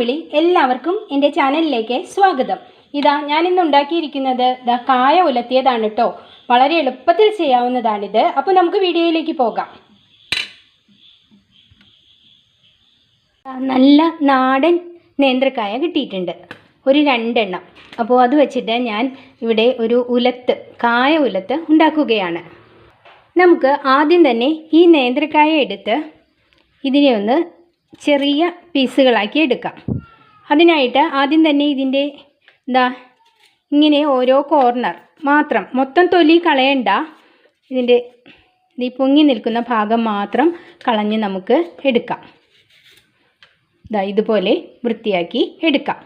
അമ്പിളി എല്ലാവർക്കും എന്റെ ചാനലിലേക്ക് സ്വാഗതം. ഇതാ ഞാനിന്ന് ഉണ്ടാക്കിയിരിക്കുന്നത് ഇതാ കായ ഉലത്തിയതാണ് കേട്ടോ വളരെ എളുപ്പത്തിൽ ചെയ്യാവുന്നതാണിത്. അപ്പോൾ നമുക്ക് വീഡിയോയിലേക്ക് പോകാം. നല്ല നാടൻ നേന്ത്രക്കായ കിട്ടിയിട്ടുണ്ട്. ഒരു രണ്ടെണ്ണം. അപ്പോൾ അത് വെച്ചിട്ട് ഞാൻ ഇവിടെ ഒരു ഉലത്ത് കായ ഉലത്ത് ഉണ്ടാക്കുകയാണ്. നമുക്ക് ആദ്യം തന്നെ ഈ നേന്ത്രക്കായ എടുത്ത് ഇതിനെ ഒന്ന് ചെറിയ പീസുകളാക്കി എടുക്കാം. അതിനായിട്ട് ആദ്യം തന്നെ ഇതിന്റെ എന്താ ഇങ്ങനെ ഓരോ കോർണർ മാത്രം മൊത്തം തൊലി കളയണ്ട. ഇതിന്റെ ഈ പൊങ്ങി നിൽക്കുന്ന ഭാഗം മാത്രം കളഞ്ഞ് നമുക്ക് എടുക്കാം. ഇതാ ഇതുപോലെ വൃത്തിയാക്കി എടുക്കാം.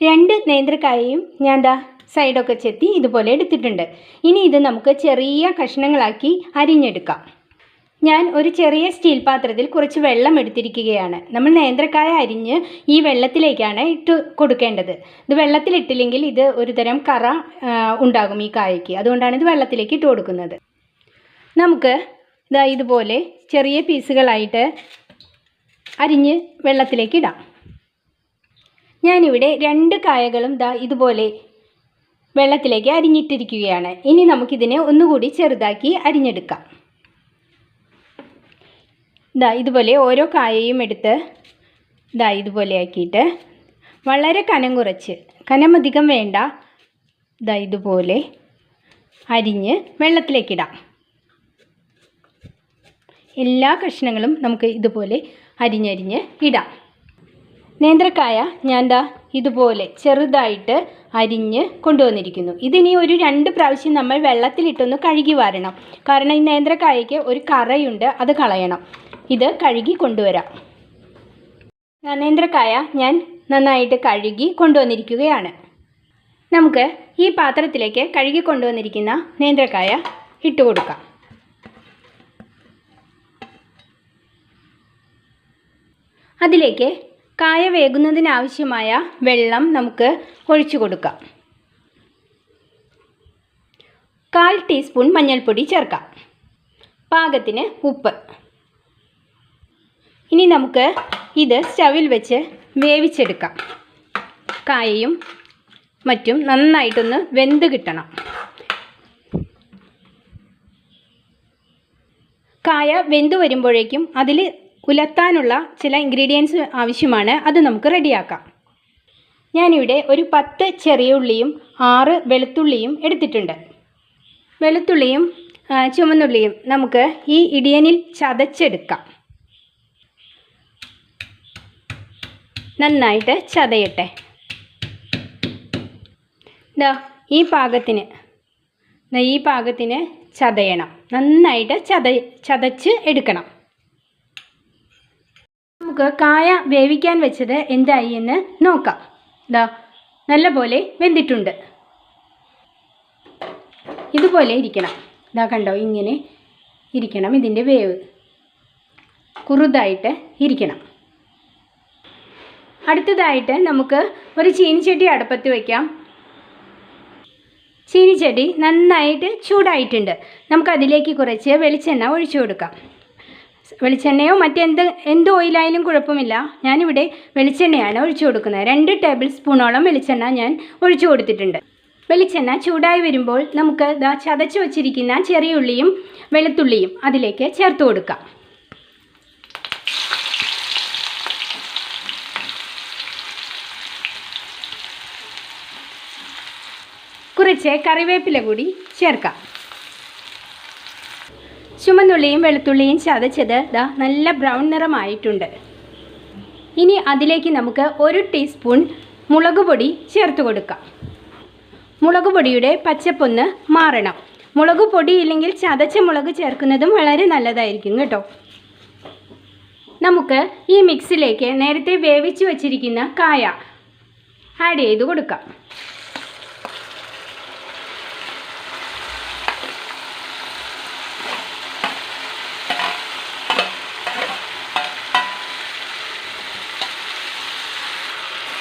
രണ്ട് നേന്ത്രക്കായയും ഞാൻ ദാ സൈഡൊക്കെ ചെത്തി ഇതുപോലെ എടുത്തിട്ടുണ്ട്. ഇനി ഇത് നമുക്ക് ചെറിയ കഷ്ണങ്ങളാക്കി അരിഞ്ഞെടുക്കാം. ഞാൻ ഒരു ചെറിയ സ്റ്റീൽ പാത്രത്തിൽ കുറച്ച് വെള്ളം എടുത്തിരിക്കുകയാണ്. നമ്മൾ നേന്ത്രക്കായ അരിഞ്ഞ് ഈ വെള്ളത്തിലേക്കാണ് ഇട്ട് കൊടുക്കേണ്ടത്. ഇത് വെള്ളത്തിലിട്ടില്ലെങ്കിൽ ഇത് ഒരുതരം കറ ഉണ്ടാകും ഈ കായയ്ക്ക്. അതുകൊണ്ടാണ് ഇത് വെള്ളത്തിലേക്ക് ഇട്ട് കൊടുക്കുന്നത്. നമുക്ക് ഇതാ ഇതുപോലെ ചെറിയ പീസുകളായിട്ട് അരിഞ്ഞ് വെള്ളത്തിലേക്ക് ഇടാം. ഞാനിവിടെ രണ്ട് കായകളും ദാ ഇതുപോലെ വെള്ളത്തിലേക്ക് അരിഞ്ഞിട്ടിരിക്കുകയാണ്. ഇനി നമുക്കിതിനെ ഒന്നുകൂടി ചെറുതാക്കി അരിഞ്ഞെടുക്കാം. ദാ ഇതുപോലെ ഓരോ കായയും എടുത്ത് ഇതാ ഇതുപോലെ ആക്കിയിട്ട് വളരെ കനം കുറച്ച് കനം അധികം വേണ്ട. ഇതാ ഇതുപോലെ അരിഞ്ഞ് വെള്ളത്തിലേക്കിടാം എല്ലാ കഷ്ണങ്ങളും നമുക്ക് ഇതുപോലെ അരിഞ്ഞരിഞ്ഞ് ഇടാം. നേന്ത്രക്കായ ഞാൻ ദാ ഇതുപോലെ ചെറുതായിട്ട് അരിഞ്ഞ് കൊണ്ടുവന്നിരിക്കുന്നു. ഇതിനി ഒരു രണ്ട് പ്രാവശ്യം നമ്മൾ വെള്ളത്തിലിട്ടൊന്ന് കഴുകി വാരണം. കാരണം ഈ നേന്ത്രക്കായയ്ക്ക് ഒരു കറയുണ്ട് അത് കളയണം. ഇത് കഴുകി കൊണ്ടുവരാം. നനേന്ദ്രക്കായ ഞാൻ നന്നായിട്ട് കഴുകി കൊണ്ടുവന്നിരിക്കുകയാണ്. നമുക്ക് ഈ പാത്രത്തിലേക്ക് കഴുകി കൊണ്ടുവന്നിരിക്കുന്ന നേന്ത്രക്കായ ഇട്ട് കൊടുക്കാം. അതിലേക്ക് കായ വേകുന്നതിനാവശ്യമായ വെള്ളം നമുക്ക് ഒഴിച്ചു കൊടുക്കാം. കാൽ ടീസ്പൂൺ മഞ്ഞൾപ്പൊടി ചേർക്കാം. പാകത്തിന് ഉപ്പ്. ഇനി നമുക്ക് ഇത് സ്റ്റവിൽ വെച്ച് വേവിച്ചെടുക്കാം. കായയും മറ്റും നന്നായിട്ടൊന്ന് വെന്ത് കിട്ടണം. കായ വെന്ത് വരുമ്പോഴേക്കും അതിൽ ഉലത്താനുള്ള ചില ഇൻഗ്രീഡിയൻസ് ആവശ്യമാണ്. അത് നമുക്ക് റെഡിയാക്കാം. ഞാനിവിടെ ഒരു പത്ത് ചെറിയ ഉള്ളിയും ആറ് വെളുത്തുള്ളിയും എടുത്തിട്ടുണ്ട്. വെളുത്തുള്ളിയും ചുമന്നുള്ളിയും നമുക്ക് ഈ ഇടിയനിൽ ചതച്ചെടുക്കാം. നന്നായിട്ട് ചതയട്ടെ. ദാ ഈ പാകത്തിന് ഈ പാകത്തിന് ചതയണം. നന്നായിട്ട് ചത ചതച്ച് എടുക്കണം. നമുക്ക് കായ വേവിക്കാൻ വെച്ചത് എന്തായി എന്ന് നോക്കാം. ദാ നല്ലപോലെ വെന്തിട്ടുണ്ട്. ഇതുപോലെ ഇരിക്കണം. ഇതാ കണ്ടോ ഇങ്ങനെ ഇരിക്കണം ഇതിന്റെ വേവ്. കുറുതായിട്ട് ഇരിക്കണം. അടുത്തതായിട്ട് നമുക്ക് ഒരു ചീനിച്ചട്ടി അടുപ്പത്ത് വയ്ക്കാം ചീനിച്ചട്ടി നന്നായിട്ട് ചൂടായിട്ടുണ്ട്. നമുക്കതിലേക്ക് കുറച്ച് വെളിച്ചെണ്ണ ഒഴിച്ചു കൊടുക്കാം. വെളിച്ചെണ്ണയോ മറ്റെന്ത് എന്ത് ഓയിലായാലും കുഴപ്പമില്ല. ഞാനിവിടെ വെളിച്ചെണ്ണയാണ് ഒഴിച്ചു കൊടുക്കുന്നത്. രണ്ട് ടേബിൾ സ്പൂണോളം വെളിച്ചെണ്ണ ഞാൻ ഒഴിച്ചു കൊടുത്തിട്ടുണ്ട്. വെളിച്ചെണ്ണ ചൂടായി വരുമ്പോൾ നമുക്ക് ചതച്ചു വച്ചിരിക്കുന്ന ചെറിയ ഉള്ളിയും വെളുത്തുള്ളിയും അതിലേക്ക് ചേർത്ത് കൊടുക്കാം. കുറച്ച് കറിവേപ്പില കൂടി ചേർക്കാം. ചുമന്നുള്ളിയും വെളുത്തുള്ളിയും ചതച്ചത് ദാ നല്ല ബ്രൗൺ നിറമായിട്ടുണ്ട്. ഇനി അതിലേക്ക് നമുക്ക് ഒരു ടീസ്പൂൺ മുളക് പൊടി ചേർത്ത് കൊടുക്കാം. മുളക് പൊടിയുടെ പച്ചപ്പൊന്ന് മാറണം. മുളക് പൊടി ഇല്ലെങ്കിൽ ചതച്ച മുളക് ചേർക്കുന്നതും വളരെ നല്ലതായിരിക്കും കേട്ടോ. നമുക്ക് ഈ മിക്സിലേക്ക് നേരത്തെ വേവിച്ച് വച്ചിരിക്കുന്ന കായ ആഡ് ചെയ്ത് കൊടുക്കാം.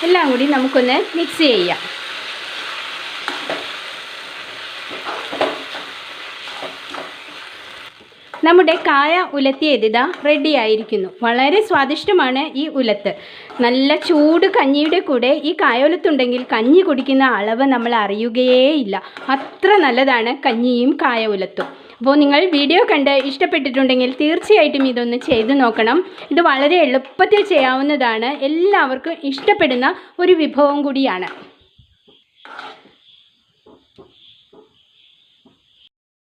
എല്ലാം കൂടി നമുക്കൊന്ന് മിക്സ് ചെയ്യാം. നമ്മുടെ കായ ഉലത്തിയത് ഇതാ റെഡി ആയിരിക്കുന്നു. വളരെ സ്വാദിഷ്ടമാണ് ഈ ഉലത്ത്. നല്ല ചൂട് കഞ്ഞിയുടെ കൂടെ ഈ കായ ഉലത്തുണ്ടെങ്കിൽ കഞ്ഞി കുടിക്കുന്ന അളവ് നമ്മൾ അറിയുകയേ ഇല്ല. അത്ര നല്ലതാണ് കഞ്ഞിയും കായ ഉലത്തും. അപ്പോൾ നിങ്ങൾ വീഡിയോ കണ്ട് ഇഷ്ടപ്പെട്ടിട്ടുണ്ടെങ്കിൽ തീർച്ചയായിട്ടും ഇതൊന്ന് ചെയ്ത് നോക്കണം. ഇത് വളരെ എളുപ്പത്തിൽ ചെയ്യാവുന്നതാണ്. എല്ലാവർക്കും ഇഷ്ടപ്പെടുന്ന ഒരു വിഭവം കൂടിയാണ്.